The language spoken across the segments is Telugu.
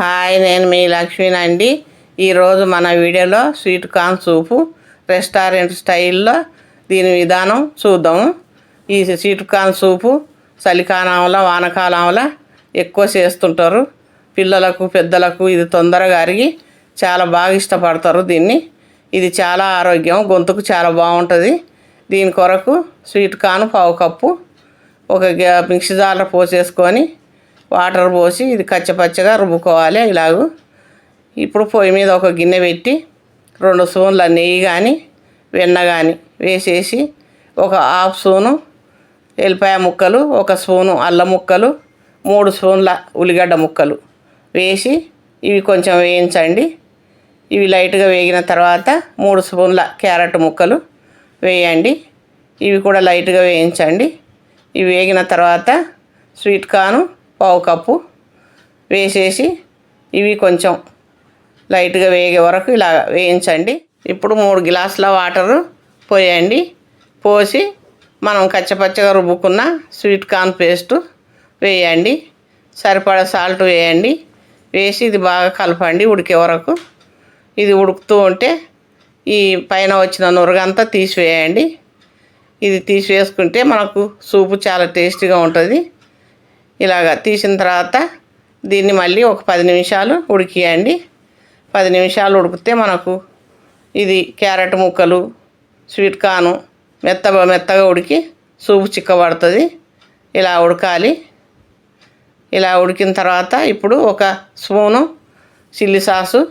హాయ్ నేను మీ లక్ష్మీనండి ఈరోజు మన వీడియోలో స్వీట్ కార్న్ సూపు రెస్టారెంట్ స్టైల్లో దీని విధానం చూద్దాము. ఈ స్వీట్ కార్న్ సూపు చలికాలంలో వానకాలంలో ఎక్కువ చేస్తుంటారు. పిల్లలకు పెద్దలకు ఇది తొందరగా అరిగి చాలా బాగా ఇష్టపడతారు దీన్ని. ఇది చాలా ఆరోగ్యం గొంతుకు చాలా బాగుంటుంది. దీని కొరకు స్వీట్ కార్న్ పావు కప్పు ఒక మిక్సీ జార్లో పోసేసుకొని వాటర్ పోసి ఇది కచ్చపచ్చగా రుబ్బుకోవాలి ఇలాగూ. ఇప్పుడు పొయ్యి మీద ఒక గిన్నె పెట్టి రెండు స్పూన్ల నెయ్యి కానీ వెన్న కానీ వేసేసి ఒక హాఫ్ స్పూను ఎల్లిపాయ ముక్కలు ఒక స్పూను అల్లం ముక్కలు మూడు స్పూన్ల ఉల్లిగడ్డ ముక్కలు వేసి ఇవి కొంచెం వేయించండి. ఇవి లైట్గా వేగిన తర్వాత మూడు స్పూన్ల క్యారెట్ ముక్కలు వేయండి. ఇవి కూడా లైట్గా వేయించండి. ఇవి వేగిన తర్వాత స్వీట్ కార్న్ పావు కప్పు వేసేసి ఇవి కొంచెం లైట్గా వేగే వరకు ఇలా వేయించండి. ఇప్పుడు మూడు గ్లాసుల వాటరు పోయండి. పోసి మనం కచ్చపచ్చగా రుబ్బుకున్న స్వీట్ కార్న్ పేస్ట్ వేయండి. సరిపడా సాల్ట్ వేయండి. వేసి ఇది బాగా కలపండి ఉడికే వరకు. ఇది ఉడుకుతూ ఉంటే ఈ పైన వచ్చిన నురగంతా తీసివేయండి. ఇది తీసివేసుకుంటే మనకు సూపు చాలా టేస్టీగా ఉంటుంది. ఇలాగ తీసిన తర్వాత దీన్ని మళ్ళీ ఒక పది నిమిషాలు ఉడికియండి. పది నిమిషాలు ఉడికితే మనకు ఇది క్యారెట్ ముక్కలు స్వీట్ కార్న్ మెత్త మెత్తగా ఉడికి సూపు చిక్కబడుతుంది. ఇలా ఉడకాలి. ఇలా ఉడికిన తర్వాత ఇప్పుడు ఒక స్పూను చిల్లీ సాసు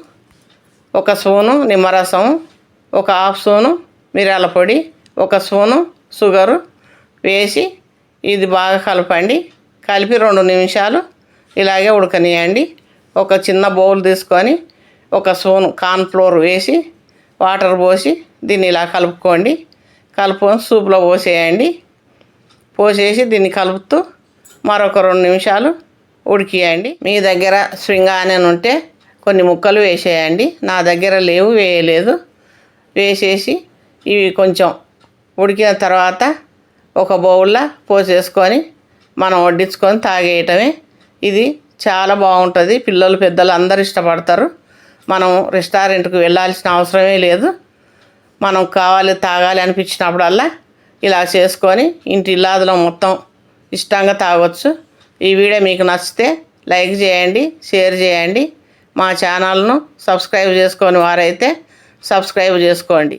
ఒక స్పూను నిమ్మరసం ఒక హాఫ్ స్పూను మిరియాల పొడి ఒక స్పూను షుగరు వేసి ఇది బాగా కలపండి. కలిపి రెండు నిమిషాలు ఇలాగే ఉడకనియండి. ఒక చిన్న బౌల్ తీసుకొని ఒక స్పూన్ కార్న్ఫ్లోర్ వేసి వాటర్ పోసి దీన్ని ఇలా కలుపుకోండి. కలుపుకొని సూప్లో పోసేయండి. పోసేసి దీన్ని కలుపుతూ మరొక రెండు నిమిషాలు ఉడికియండి. మీ దగ్గర స్వింగ్ ఆనియన్ ఉంటే కొన్ని ముక్కలు వేసేయండి. నా దగ్గర లేవు వేయలేదు. వేసేసి ఇవి కొంచెం ఉడికిన తర్వాత ఒక బౌల్లో పోసేసుకొని మనం వడ్డించుకొని తాగేయటమే. ఇది చాలా బాగుంటుంది. పిల్లలు పెద్దలు అందరు ఇష్టపడతారు. మనం రెస్టారెంట్కి వెళ్ళాల్సిన అవసరమే లేదు. మనం కావాలి తాగాలి అనిపించినప్పుడల్లా ఇలా చేసుకొని ఇంటి ఇల్లాదులో మొత్తం ఇష్టంగా తాగొచ్చు. ఈ వీడియో మీకు నచ్చితే లైక్ చేయండి షేర్ చేయండి. మా ఛానల్ను సబ్స్క్రైబ్ చేసుకొని వారైతే సబ్స్క్రైబ్ చేసుకోండి.